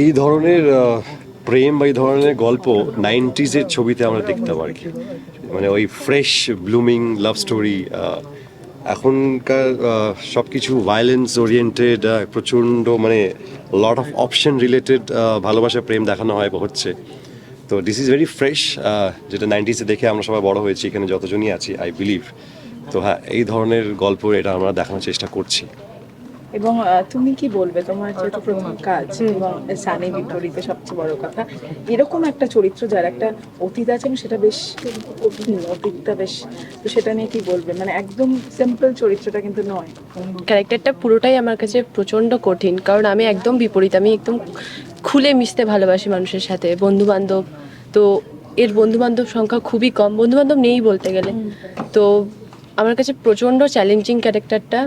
এই ধরনের প্রেম বা এই ধরনের গল্প নাইনটিজের ছবিতে আমরা দেখতাম আর কি। মানে ওই ফ্রেশ ব্লুমিং লাভ স্টোরি এখনকার সব কিছু ভায়োলেন্স ওরিয়েন্টেড প্রচণ্ড মানে লট অফ অপশন রিলেটেড ভালোবাসা, প্রেম দেখানো হয়, হচ্ছে। তো দিস ইজ ভেরি ফ্রেশ যেটা নাইনটিসে দেখে আমরা সবাই বড় হয়েছি, এখানে যতজনই আছি আই বিলিভ তো হ্যাঁ এই ধরনের গল্প এটা আমরা দেখানোর চেষ্টা করছি। এবং তুমি কি বলবে? তোমার যেহেতু প্রথম কাজ এবং সানি বিপরীতে সবচেয়ে বড় কথা এরকম একটা চরিত্র যার একটা অতীত আছে এবং সেটা বেশ কঠিন অতীতটা বেশ তো সেটা নিয়ে কি বলবে? মানে একদম সিম্পল চরিত্রটা কিন্তু নয়। ক্যারেক্টারটা পুরোটাই আমার কাছে প্রচণ্ড কঠিন কারণ আমি একদম বিপরীত আমি একদম খুলে মিশতে ভালোবাসি মানুষের সাথে বন্ধু বান্ধব তো এর বন্ধু বান্ধব সংখ্যা খুবই কম বন্ধু বান্ধব নেই বলতে গেলে। তো আমার কাছে প্রচণ্ড চ্যালেঞ্জিং ক্যারেক্টারটা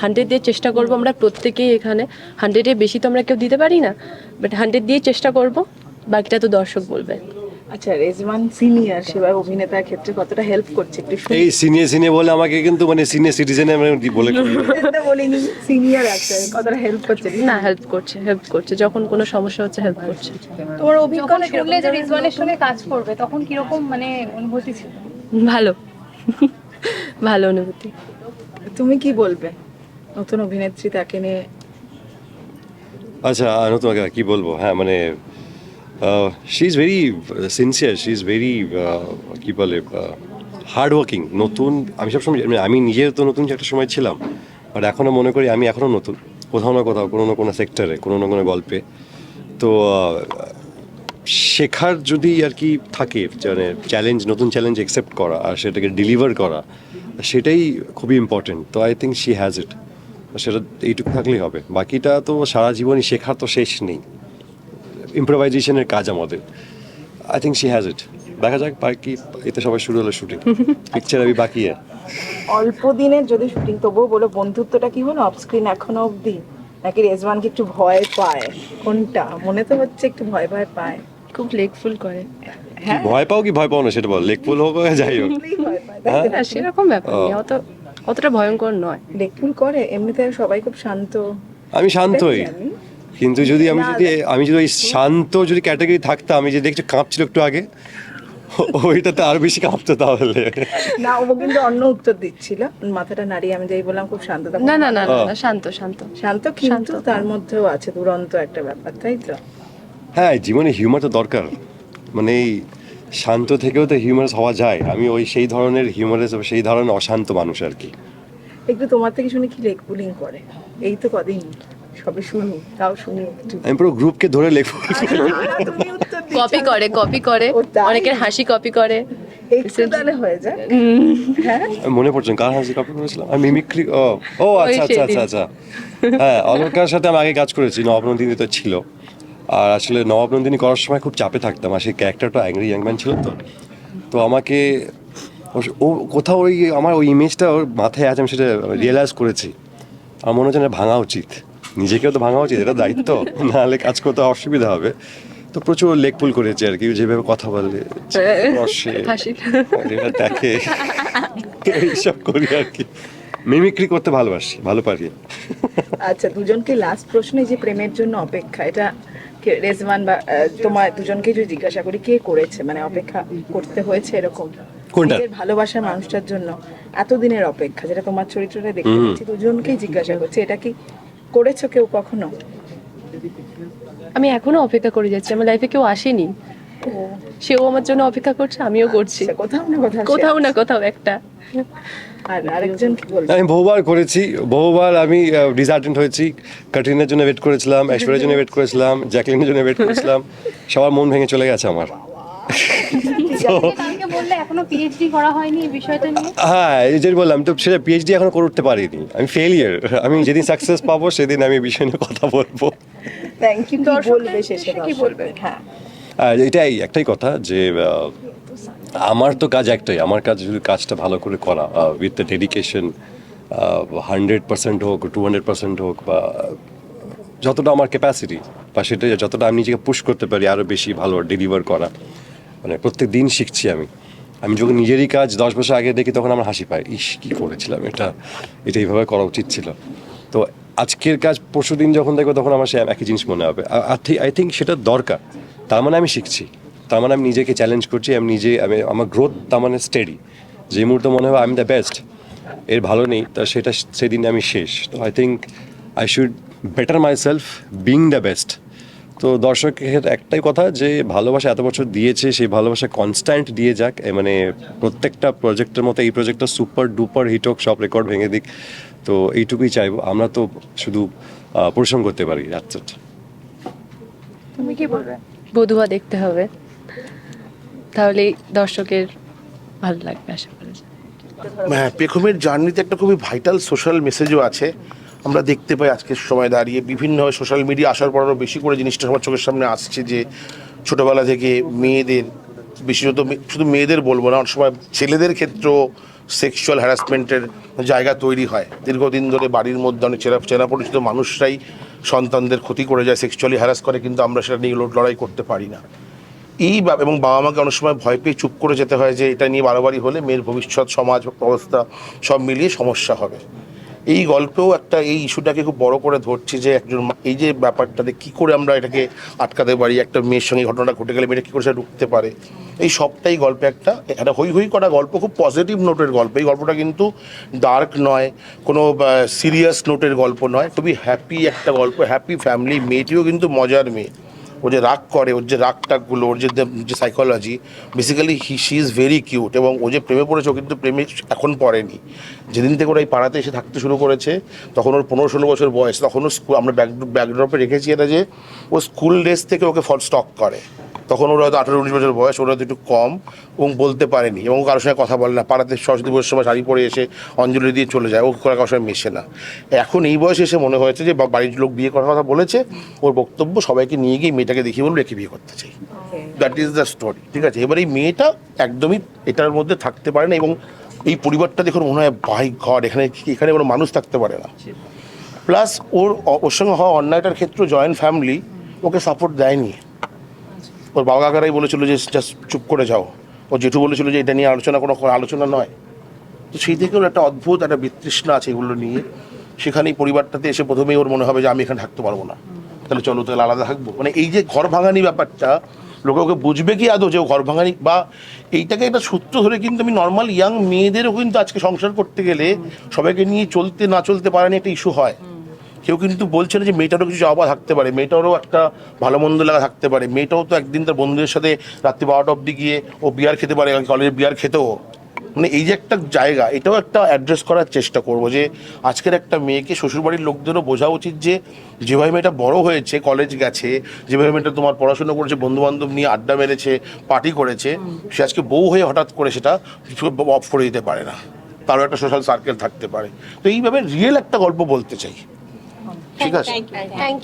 হান্ড্রেড দিয়ে চেষ্টা করব আমরা প্রত্যেকেই এখানে। হান্ড্রেডের বেশি তো আমরা কেউ দিতে পারি না বাট হান্ড্রেড দিয়ে চেষ্টা করব বাকিটা তো দর্শক বলবে। আচ্ছা রেজওয়ান সিনিয়র সেবার অভিনেতার ক্ষেত্রে কতটা হেল্প করছে একটু এই সিনিয়র সিনিয়র বলে আমাকে কিন্তু মানে সিনিয়র সিটিজেন বলে এটা বলিনি সিনিয়র অ্যাক্টর কতটা হেল্প করছে? না হেল্প করছে হেল্প করছে যখন কোনো সমস্যা হচ্ছে হেল্প করছে। তোমার যখন অভিজ্ঞতা শুনলে যে? রিজওয়ানের সঙ্গে কাজ করবে তখন কীরকম মানে অনুভূতি ছিল? ভালো ভালো অনুভূতি। তুমি কি বলবে? নতুন অভিনেত্রী তাকে নিয়ে। আচ্ছা তোমাকে কি বলব? হ্যাঁ মানে she is very sincere she is very কি বলে হার্ড ওয়ার্কিং নতুন। আমি সবসময় মানে আমি নিজেও তো নতুন একটা সময় ছিলাম বাট এখনও মনে করি আমি এখনও নতুন। কোথাও না কোথাও, কোনো না কোনো সেক্টরে কোনো না কোনো গল্পে। তো শেখার যদি আর কি থাকে মানে চ্যালেঞ্জ নতুন চ্যালেঞ্জ অ্যাকসেপ্ট করা আর সেটাকে ডেলিভার করা, সেটাই খুবই ইম্পর্টেন্ট তো I think she has it সেটা এইটুকু থাকলেই হবে। বাকিটা তো সারা জীবনই শেখার তো শেষ নেই। ইম্প্রোভাইজেশনের কাজ আমাদের। I think she has it দেখা যাক বাকি এতে সবাই শুরু হলো শুটিং পিকচার আমি বাকি है অল্প দিনের যদি শুটিং তবুও বলো বন্ধুত্বটা কি হলো অফ স্ক্রিন এখনও অবধি? নাকি রেজওয়ানকে একটু ভয় পায়? কোনটা? মনে তো হচ্ছে একটু ভয় ভয় পায়। খুব লেকফুল করে। হ্যাঁ। ভয় পাও কি ভয় পাও না সেটা বল। লেকফুল হোক যাই হোক? না সেরকম ব্যাপার নেই। অত অতটা ভয়ঙ্কর নয়। দেখুন করে এমনিতে সবাই খুব শান্ত। আমি শান্তই। কিন্তু যদি আমি যদি আমি যদি ওই শান্ত যদি ক্যাটাগরি থাকতাম আমি যে দেখছি কাঁপছিল একটু আগে ওইটাতে আরও বেশি কাঁপতো তাহলে। না ও কিন্তু অন্য উত্তর দিচ্ছিল। মাথাটা নাড়িয়ে আমি যাই বললাম খুব শান্ত না না না না, না শান্ত শান্ত। শান্ত কিন্তু তার মধ্যেও আছে দুরন্ত একটা ব্যাপার তাই তো? হ্যাঁ জীবনে হিউমার তো দরকার। মানে এই শান্ত থেকেও তো হিউমারাস হওয়া যায়। আমি ওই সেই ধরনের হিউমারাস সেই ধরনের অশান্ত মানুষ আর কি। একটু তোমার থেকে শুনে কি লেগ পুলিং করে? এই তো কদিন সবে শুরু তাও শুনি একটু। আমি পুরো গ্রুপকে ধরে লেখব তুমি উত্তর দিচ্ছ। কপি করে কপি করে। অনেকের হাসি কপি করে। হয়ে যায় হ্যাঁ? মনে পড়ছে কার হাসি কপি করেছিলাম? আমি মিমিক্রি ও ও আচ্ছা আচ্ছা আচ্ছা আচ্ছা। হ্যাঁ অলকার সাথে আমি আগে কাজ করেছি নবাব নন্দিনী তো ছিল। আর আসলে নবাব নন্দিনী করার সময় খুব চাপে থাকতাম আর সেই ক্যারেক্টারটা অ্যাংরি ইয়াংম্যান ছিল তো। তো আমাকে ও- কোথাও ওই আমার ওই ইমেজটা ওর মাথায় আছে আমি সেটা রিয়েলাইজ করেছি। আমার মনে হচ্ছে না ভাঙা উচিত। নিজেকেও তো ভাঙা উচিত এটা দায়িত্ব। নাহলে কাজ করতে অসুবিধা হবে। তো প্রচুর লেগ পুল করেছে আর কি যেভাবে কথা বলে দেখে এইসব করি আর কি। মিমিক্রি করতে ভালোবাসি ভালো পারি। আচ্ছা দুজনকে লাস্ট প্রশ্নে যে প্রেমের জন্য অপেক্ষা এটা কে- রেজওয়ান বা তোমার দুজনকে যদি জিজ্ঞাসা করি কে করেছে? মানে অপেক্ষা করতে হয়েছে এরকম? কোনটা? নিজের ভালোবাসার মানুষটার জন্য এতদিনের অপেক্ষা যেটা তোমার চরিত্রটা দেখতে পাচ্ছি দুজনকেই জিজ্ঞাসা করছে এটা কি করেছ কেউ কখনো? আমি এখনও অপেক্ষা করে যাচ্ছি আমার লাইফে কেউ আসেনি। সেও আমার জন্য অপেক্ষা করছে আমিও করছি। আচ্ছা, কোথাও না কোথাও কোথাও না কোথাও একটা। আর আরেকজন কি বলবে আমি বহুবার করেছি বহুবার আমি ডিসঅ্যাটেন্ড হয়েছি। কাটরিনার জন্য ওয়েট করেছিলাম ঐশ্বর্যের জন্য ওয়েট করেছিলাম জ্যাকলিনের জন্য ওয়েট করেছিলাম। সবার মন ভেঙে চলে গেছে আমার। কালকে বললে এখনও পিএইচডি করা হয়নি এই বিষয়টা নিয়ে। হ্যাঁ এই যে বললাম তো সেটা পিএইচডি এখন করে উঠতে পারিনি। আমি ফেলিয়ার আমি যেদিন সাকসেস পাবো সেদিন আমি বিষয় নিয়ে কথা বলব। থ্যাংক ইউ কি বলবে শেষে কি বলবে? হ্যাঁ। এটাই একটাই কথা যে আমার তো কাজ একটাই। আমার কাজ যদি কাজটা ভালো করে করা with the dedication hundred percent হোক টু হান্ড্রেড পার্সেন্ট হোক বা যতটা আমার ক্যাপাসিটি বা সেটা যতটা আমি নিজেকে পুশ করতে পারি আরও বেশি ভালো ডেলিভার করা। মানে প্রত্যেক দিন শিখছি আমি। আমি যখন নিজেরই কাজ দশ বছর আগে দেখি তখন আমার হাসি পায়, ইস, কী করেছিলাম এটা? এটা এইভাবে করা উচিত ছিল। তো আজকের কাজ পরশু দিন যখন দেখব তখন আমার সে একই জিনিস মনে হবে। আই থিঙ্ক সেটা দরকার। তার মানে আমি শিখছি। তার মানে আমি নিজেকে চ্যালেঞ্জ করছি, আমি নিজে, আমি, আমার গ্রোথ তার মানে স্টেডি যে মুহূর্তে মনে হবে আমি দ্য বেস্ট এর ভালো নেই, তা সেটা সেদিন আমি শেষ। তো I think I should better myself being the best তো দর্শকের একটাই কথা যে ভালোবাসা এত বছর দিয়েছে, সেই ভালোবাসা কনস্ট্যান্ট দিয়ে যাক মানে প্রত্যেকটা প্রজেক্টের মতো এই প্রজেক্টটা সুপার ডুপার হিট হোক, সব রেকর্ড ভেঙে দিক। তো এইটুকুই চাইব, আমরা তো শুধু পরিশ্রম করতে পারি it. তুমি কি বলবে? বধুয়া দেখতে হবে। তাহলেই দর্শকের ভালো লাগবে, আশা করি হ্যাঁ পেখমের জার্নিতে একটা খুবই ভাইটাল সোশ্যাল মেসেজও আছে। আমরা দেখতে পাই আজকের সময় দাঁড়িয়ে বিভিন্ন সোশ্যাল মিডিয়া আসার পর আরও বেশি করে জিনিসটা আমার চোখের সামনে আসছে যে ছোটোবেলা থেকে মেয়েদের বিশেষত শুধু মেয়েদের বলব না, অনেক সময় ছেলেদের ক্ষেত্রেও সেক্সুয়াল হ্যারাসমেন্টের জায়গা তৈরি হয়। দীর্ঘদিন ধরে বাড়ির মধ্যে অনেক চেনা চেনা পরিচিত মানুষরাই সন্তানদের ক্ষতি করে যায় সেক্সুয়ালি হ্যারাস করে, কিন্তু আমরা সেটা নিয়ে লড়াই করতে পারি না। এই এবং বাবা মাকে অনেক সময় ভয় পেয়ে চুপ করে যেতে হয় যে এটা নিয়ে বারবারই হলে মেয়ের ভবিষ্যৎ, সমাজ, অবস্থা সব মিলিয়ে সমস্যা হবে। এই গল্পেও একটা এই ইস্যুটাকে খুব বড় করে ধরছি যে একজন এই যে ব্যাপারটাতে কি করে আমরা এটাকে আটকাতে পারি, একটা মেয়ের সঙ্গে ঘটনাটা ঘটে গেলে মেয়েটা কী করে সেটা ঢুকতে পারে? এই সবটাই গল্পে একটা একটা হই হই করা গল্প, খুব পজিটিভ নোটের গল্প। এই গল্পটা কিন্তু ডার্ক নয়, কোনো সিরিয়াস নোটের গল্প নয়, খুবই হ্যাপি একটা গল্প হ্যাপি ফ্যামিলি মেয়েটিও কিন্তু মজার মেয়ে। ও যে রাগ করে, ওর যে রাগ টাগগুলো ওর যে যে psychology basically he she is very cute এবং ও যে প্রেমে পড়েছে, ও কিন্তু প্রেমে এখন পড়েনি। যেদিন থেকে ওরা এই পাড়াতে এসে থাকতে শুরু করেছে তখন ওর পনেরো ষোলো বছর বয়স তখন ও স্কুল আমরা ব্যাক ব্যাকড্রপে রেখেছি এটা যে ও স্কুল ড্রেস থেকে ওকে ফল স্টক করে। তখন ওরা হয়তো আঠারো উনিশ বছর বয়স ওরা হয়তো একটু কম এবং বলতে পারেনি এবং কারোর সঙ্গে কথা বলে না। পাড়াতে সরস্বতী পুজোর সময় শাড়ি পরে এসে অঞ্জলি দিয়ে চলে যায় ও কারোর কারোর সঙ্গে মেশে না। এখন এই বয়সে এসে মনে হয়েছে যে বাড়ির লোক বিয়ে করার কথা বলেছে ওর বক্তব্য সবাইকে নিয়ে গিয়ে মেয়েটাকে দেখিয়ে বলব রেখে বিয়ে করতে চাই। দ্যাট ইজ দ্য স্টোরি ঠিক আছে? এবার এই মেয়েটা একদমই এটার মধ্যে থাকতে পারে না এবং এই পরিবারটা দেখুন মনে হয় বাই ঘর এখানে এখানে কোনো মানুষ থাকতে পারে না। প্লাস ওর ওর সঙ্গে হওয়া অন্যায়টার ক্ষেত্রে জয়েন্ট ফ্যামিলি ওকে সাপোর্ট দেয়নি। ওর বাবা কাকারাই বলেছিল যে জাস্ট চুপ করে যাও। ও জেঠু বলেছিল যে এটা নিয়ে আলোচনা কোনো আলোচনা নয়। তো সেই থেকে ওর একটা অদ্ভুত একটা বিতৃষ্ণা আছে এগুলো নিয়ে। সেখানেই পরিবারটাতে এসে প্রথমেই ওর মনে হবে যে আমি এখানে থাকতে পারব না। তাহলে চলো তাহলে আলাদা থাকব। মানে এই যে ঘর ভাঙানি ব্যাপারটা লোকে ওকে বুঝবে কি আদৌ যে ও ঘর ভাঙানি? বা এইটাকে একটা সূত্র ধরে কিন্তু আমি নর্মাল ইয়াং মেয়েদেরও কিন্তু আজকে সংসার করতে গেলে সবাইকে নিয়ে চলতে না চলতে পারানি একটা ইস্যু হয়। কেউ কিন্তু বলছে না যে মেয়েটারও কিছু চাওয়া থাকতে পারে, মেয়েটারও একটা ভালো মন্দ লাগা থাকতে পারে, মেয়েটাও তো একদিন তার বন্ধুদের সাথে রাত্রি বারোটা অবধি গিয়ে ও বিয়ার খেতে পারে কলেজে বিয়ার খেতেও মানে এই যে একটা জায়গা এটাও একটা অ্যাড্রেস করার চেষ্টা করব যে আজকের একটা মেয়েকে শ্বশুরবাড়ির লোকদেরও বোঝা উচিত যে যেভাবে মেয়েটা বড় হয়েছে কলেজ গেছে যেভাবে মেয়েটা তোমার পড়াশোনা করেছে বন্ধু বান্ধব নিয়ে আড্ডা মেরেছে পার্টি করেছে সে আজকে বউ হয়ে হঠাৎ করে সেটা অফ করে দিতে পারে না। তারও একটা সোশ্যাল সার্কেল থাকতে পারে। তো এইভাবে রিয়েল একটা গল্প বলতে চাই। ঠিক আছে? থ্যাংক